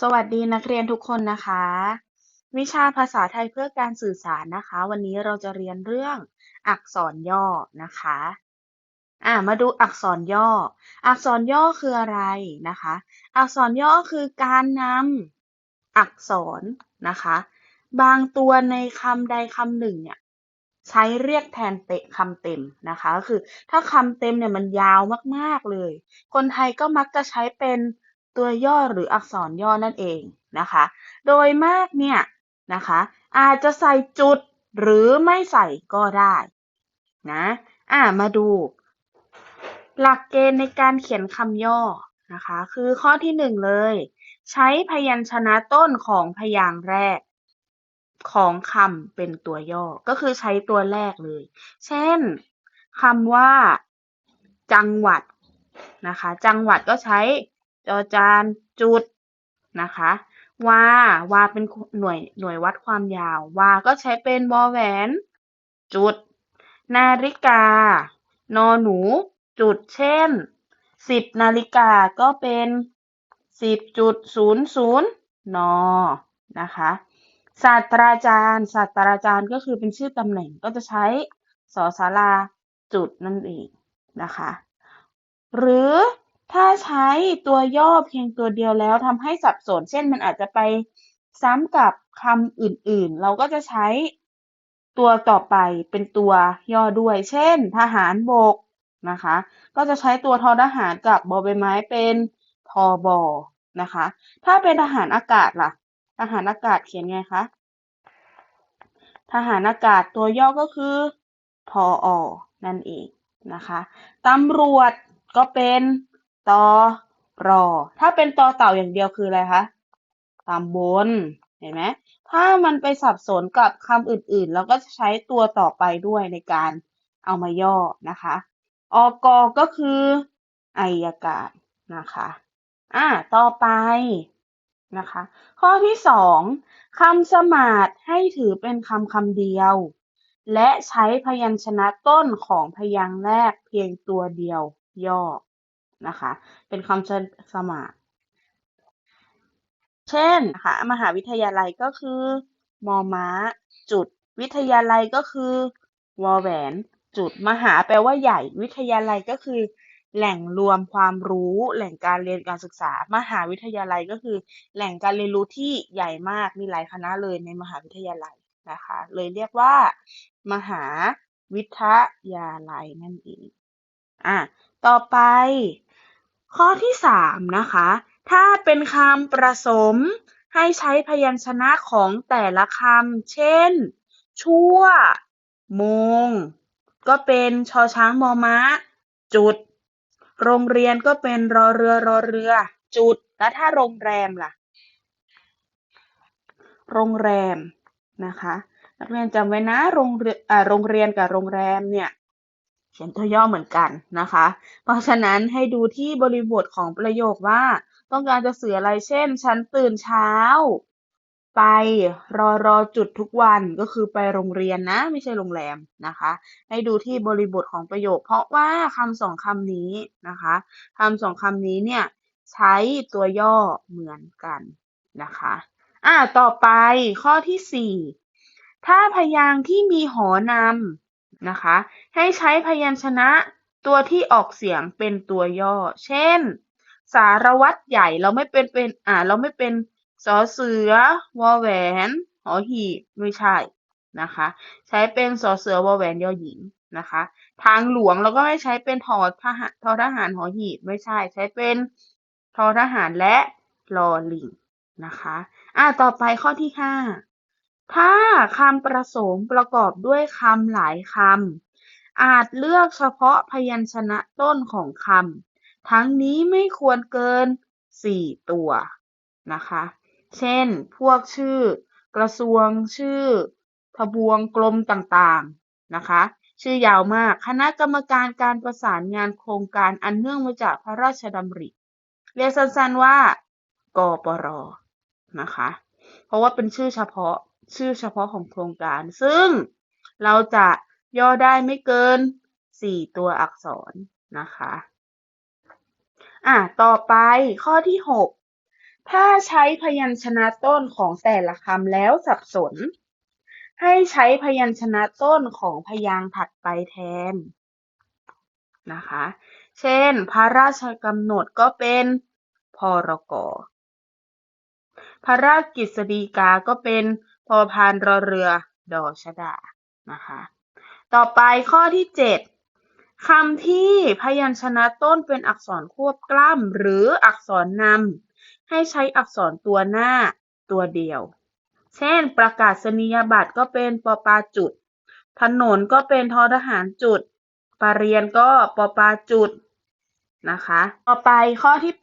สวัสดีนักเรียนทุกคนนะคะ วิชาภาษาไทยเพื่อการสื่อสารนะคะ วันนี้เราจะเรียนเรื่องอักษรย่อนะคะอ่ามาดูอักษรย่อ อักษรย่อคืออะไรนะคะ อักษรย่อคือการนำอักษรนะคะ บางตัวในคำใดคำหนึ่งเนี่ยใช้เรียกแทนเตะคำเต็มนะคะก็คือถ้าคำเต็มเนี่ยมันยาวมากๆเลย คนไทยก็มักจะใช้เป็น ตัวย่อหรืออักษรย่อนั่นเองนะคะ โดยมากเนี่ยนะคะ อาจจะใส่จุดหรือไม่ใส่ก็ได้นะอ่ามาดู หลักเกณฑ์ในการเขียนคำย่อนะคะ คือข้อที่หนึ่งเลย ใช้พยัญชนะต้นของพยางค์แรกของคำเป็นตัวย่อ ก็คือใช้ตัวแรกเลย เช่นคำว่า จังหวัดนะคะ จังหวัดก็ใช้ จอจานจุดนะคะวาวาเป็นหน่วยหน่วยวัดความยาววาก็ใช้เป็นวอแหวน จุด นาฬิกา นอหนู จุดเช่นสิบนาฬิกาก็เป็นสิบจุดศูนย์ศูนย์นอนะคะศาสตราจารย์ศาสตราจารย์ก็คือเป็นชื่อตำแหน่งก็จะใช้สอสาราจุดนั่นเองนะคะ หรือ ถ้าใช้ตัวย่อเพียงตัวเดียวแล้วทำให้สับสน เช่นมันอาจจะไปซ้ำกับคำอื่นๆ เราก็จะใช้ตัวต่อไปเป็นตัวย่อด้วย เช่น ทหารบกนะคะ ก็จะใช้ตัวทอทหารกับบอใบไม้เป็นทอบอนะคะ ถ้าเป็นทหารอากาศล่ะ ทหารอากาศเขียนไงคะ ทหารอากาศตัวย่อก็คือทออนั่นเองนะคะ ตำรวจก็เป็น ตอรอ ถ้าเป็นตอเต่าอย่างเดียวคืออะไรคะตำบลเห็นไหม ถ้ามันไปสับสนกับคำอื่นๆ เราก็จะใช้ตัวต่อไปด้วยในการเอามาย่อนะคะ อกก็คืออายการนะคะ อ่า ต่อไปนะคะ ข้อที่สองคำสมาร์ทให้ถือเป็นคำคำเดียว และใช้พยัญชนะต้นของพยางค์แรกเพียงตัวเดียวย่อ นะคะ เป็นคำสมาร์ทเช่นนะคะมหาวิทยาลัยก็คือมอม้าจุดวิทยาลัยก็คือวอแหวนจุดมหาแปลว่าใหญ่ วิทยาลัยก็คือ แหล่งรวมความรู้ แหล่งการเรียนการศึกษา มหาวิทยาลัยก็คือ แหล่งการเรียนรู้ที่ใหญ่มากมีหลายคณะเลยในมหาวิทยาลัยนะคะ เลยเรียกว่า มหาวิทยาลัยนั่นเองอะต่อไป ข้อที่สามนะคะ ถ้าเป็นคำประสม ให้ใช้พยัญชนะของแต่ละคำ เช่น ชั่ว โมง ก็เป็นชอช้างมอม้า จุด โรงเรียนก็เป็นรอเรือรอเรือ จุด แล้วถ้าโรงแรมล่ะ โรงแรมนะคะ นักเรียนจำไว้นะ โรงเรียนอ่าโรงเรียนกับโรงแรมเนี่ย เขียนตัวย่อเหมือนกันนะคะ เพราะฉะนั้นให้ดูที่บริบทของประโยคว่า ต้องการจะสื่ออะไรเช่น ฉันตื่นเช้า ไปรอรอจุดทุกวันก็คือไปโรงเรียนนะ ไม่ใช่โรงแรมนะคะ ให้ดูที่บริบทของประโยค เพราะว่าคำสองคำนี้นะคะคำสองคำนี้เนี่ยใช้ตัวย่อเหมือนกันนะคะอ่าต่อไปข้อที่สี่ถ้าพยางค์ที่มีหอนำ นะคะ ให้ใช้พยัญชนะตัวที่ออกเสียงเป็นตัวย่อ เช่น สารวัตรใหญ่เราไม่เป็นเป็นอ่าเราไม่เป็นสอเสือวอแหวนหอหีบไม่ใช่นะคะ ใช้เป็นสอเสือวอแหวนยอหญิงนะคะ ทางหลวงเราก็ไม่ใช้เป็นทอทหารทอทหารหอหีบไม่ใช่ ใช้เป็นทอทหารและลอลิงนะคะ อ่าต่อไปข้อที่ห้า ถ้าคำประสมประกอบด้วยคำหลายคำ อาจเลือกเฉพาะพยัญชนะต้นของคำ ทั้งนี้ไม่ควรเกินสี่ตัวนะคะ เช่น พวกชื่อ กระทรวง ชื่อ ทบวงกรมต่างๆ นะคะ ชื่อยาวมาก คณะกรรมการการประสานงานโครงการอันเนื่องมาจากพระราชดำริ เรียกสั้นๆว่ากปรนะคะ เพราะว่าเป็นชื่อเฉพาะ ชื่อเฉพาะของโครงการ ซึ่งเราจะย่อได้ไม่เกิน 4 ตัวอักษรนะคะ อะ ต่อไปข้อที่ 6 ถ้าใช้พยัญชนะต้นของแต่ละคำแล้วสับสน ให้ใช้พยัญชนะต้นของพยางค์ถัดไปแทนนะคะ เช่น พระราชกำหนดก็เป็นพรก พระราชกฤษฎีกาก็เป็น พอพานรอเรือ ดอชดา นะคะ ต่อไปข้อที่ 7คำที่พยัญชนะต้นเป็นอักษรควบกล้ำหรืออักษรนำให้ใช้อักษรตัวหน้าตัวเดียว เช่น ประกาศนียบัตรก็เป็นปปาจุด ถนนก็เป็นทอทหารจุด ปรริญญาก็ปปาจุด นะคะ ต่อไปข้อที่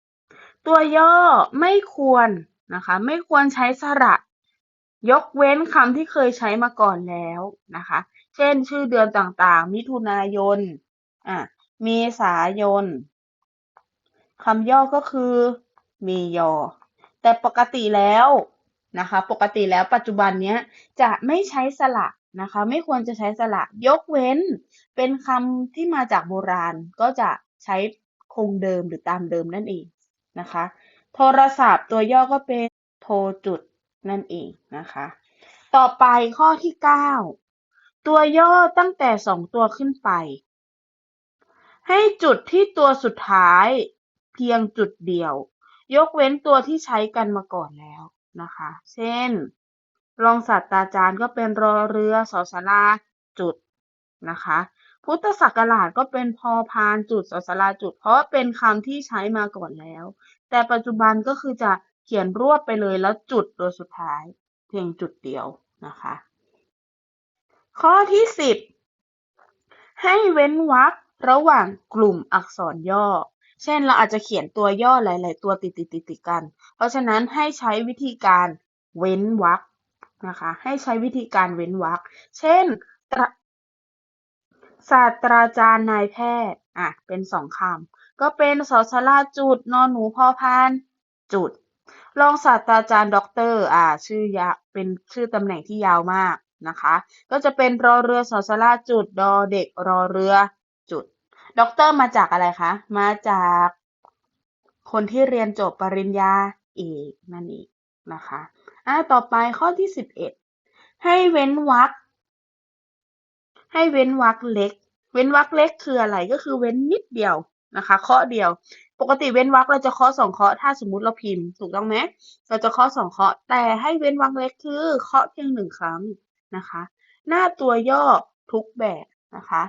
8 ตัวย่อไม่ควรนะคะ ไม่ควรใช้สระ ยกเว้นคำที่เคยใช้มาก่อนแล้วนะคะ เช่น ชื่อเดือนต่างๆ มิถุนายน อะ เมษายน คำย่อก็คือเมยอ แต่ปกติแล้วนะคะ ปกติแล้วปัจจุบันเนี้ยจะไม่ใช้สระนะคะ ไม่ควรจะใช้สระ ยกเว้น เป็นคำที่มาจากโบราณ ก็จะใช้คงเดิมหรือตามเดิมนั่นเองนะคะ โทรศัพท์ตัวย่อก็เป็นโทรจุด นั่นเองนะคะ ต่อไปข้อที่ 9 ตัวย่อตั้งแต่สองตัวขึ้นไป ให้จุดที่ตัวสุดท้ายเพียงจุดเดียว ยกเว้นตัวที่ใช้กันมาก่อนแล้วนะคะ เช่น รองศาสตราจารย์ก็เป็นรอเรือสอสาราจุดนะคะ พุทธศักราชก็เป็นพอพานจุดสอสาราจุด เพราะเป็นคำที่ใช้มาก่อนแล้ว แต่ปัจจุบันก็คือจะ เขียนรวบไปเลยแล้วจุดตัวสุดท้าย เพียงจุดเดียวนะคะ ข้อที่ 10 ให้เว้นวรรคระหว่างกลุ่มอักษรย่อ เช่นเราอาจจะเขียนตัวย่อหลาย ๆ ตัวติดติดติดติดกัน เพราะฉะนั้นให้ใช้วิธีการเว้นวรรคนะคะ ให้ใช้วิธีการเว้นวรรคเช่นศาสตราจารย์นายแพทย์ อะ เป็นสองคำ ก็เป็นสอสลาจุด นอนหนูพอพาน จุด รองศาสตราจารย์ด็อกเตอร์อ่าชื่อยาเป็นชื่อตำแหน่งที่ยาวมากนะคะ ก็จะเป็นรอเรือสอสลาจุดดอเด็กรอเรือจุดด็อกเตอร์มาจากอะไรคะมาจากคนที่เรียนจบปริญญาเอกนั่นเองนะคะอ่าต่อไปข้อที่สิบเอ็ดให้เว้นวรรคให้เว้นวรรคเล็ก เว้นวรรคเล็กคืออะไรก็คือเว้นนิดเดียวนะคะเคาะเดียว ปกติเว้นวรรคเราจะเคาะสองเคาะถ้าสมมุติเราพิมพ์ถูกต้องไหมเราจะเคาะสองเคาะแต่ให้เว้นวรรคเล็กคือเคาะเพียงหนึ่งครั้งนะคะ หน้าตัวย่อทุกแบบนะคะ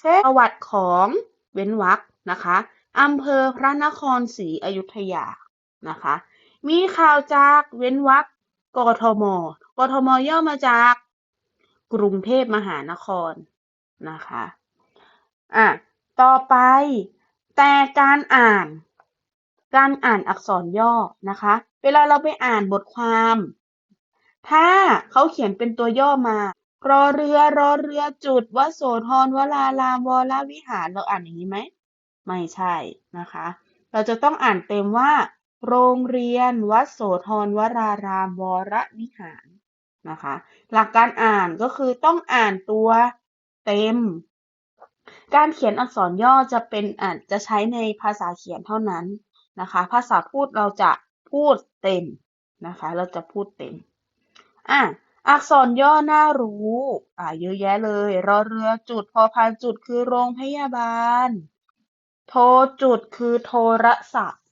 เช่นประวัติของเว้นวรรคนะคะอำเภอพระนครศรีอยุธยานะคะ มีข่าวจากเว้นวรรคกทม กทมย่อมาจากกรุงเทพมหานครนะคะ อะ ต่อไป แต่การอ่าน การอ่านอักษรย่อนะคะ เวลาเราไปอ่านบทความ ถ้าเขาเขียนเป็นตัวย่อมารอเรือรอเรือจุดวโสธรวรารามวรวิหารเราอ่านอย่างนี้ไหมไม่ใช่นะคะ เราจะต้องอ่านเต็มว่า โรงเรียนวัดโสธรวรารามวรวิหารนะคะ หลักการอ่านก็คือต้องอ่านตัวเต็ม การเขียนอักษรย่อจะเป็นอ่านจะใช้ในภาษาเขียนเท่านั้นนะคะ ภาษาพูดเราจะพูดเต็มนะคะ เราจะพูดเต็มอะอักษรย่อน่ารู้อ่าเยอะแยะเลย รอเรือจุดพอพานจุดคือโรงพยาบาล โทรจุดคือโทรศัพท์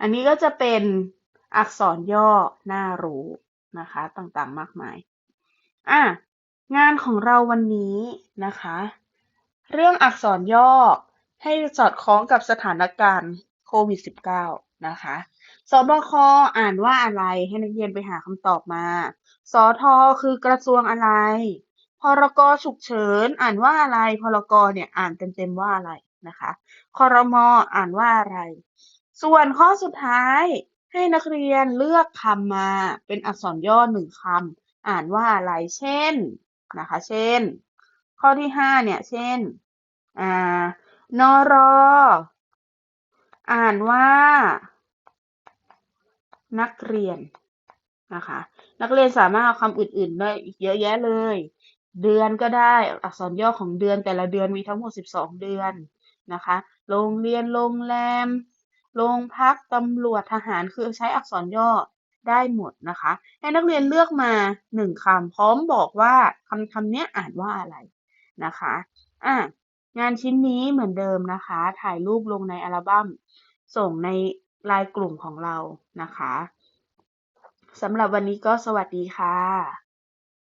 อันนี้ก็จะเป็นอักษรย่อน่ารู้นะคะ ต่างๆมากมายอะงานของเราวันนี้นะคะ เรื่องอักษรย่อให้สอดคล้องกับสถานการณ์โควิด -19 นะคะ สบคอ่านว่าอะไรให้นักเรียนไปหาคำตอบมาสอทอคือกระทรวงอะไร พรกฉุกเฉินอ่านว่าอะไร พรกเนี่ยอ่านเต็มๆว่าอะไรนะคะคอรมอ่านว่าอะไร ส่วนข้อสุดท้ายให้นักเรียนเลือกคำมาเป็นอักษรย่อหนึ่งคำอ่านว่าอะไร เช่นนะคะ เช่น ข้อที่ห้าเนี่ย เช่น อ่านรอ่านว่า นักเรียนนะคะ นักเรียนสามารถเอาคำอื่นๆได้อีกเยอะแยะเลย เดือนก็ได้อักษรย่อของเดือนแต่ละเดือนมีทั้งหมด 12 เดือนนะคะ โรงเรียนโรงแรม โรงพักตำรวจทหารคือใช้อักษรย่อได้หมดนะคะ ให้นักเรียนเลือกมาหนึ่งคำพร้อมบอกว่าคำคำนี้อ่านว่าอะไร นะคะอะงานชิ้นนี้เหมือนเดิมนะคะ ถ่ายรูปลงในอัลบั้ม ส่งในไลน์กลุ่มของเรานะคะสำหรับวันนี้ก็สวัสดีค่ะ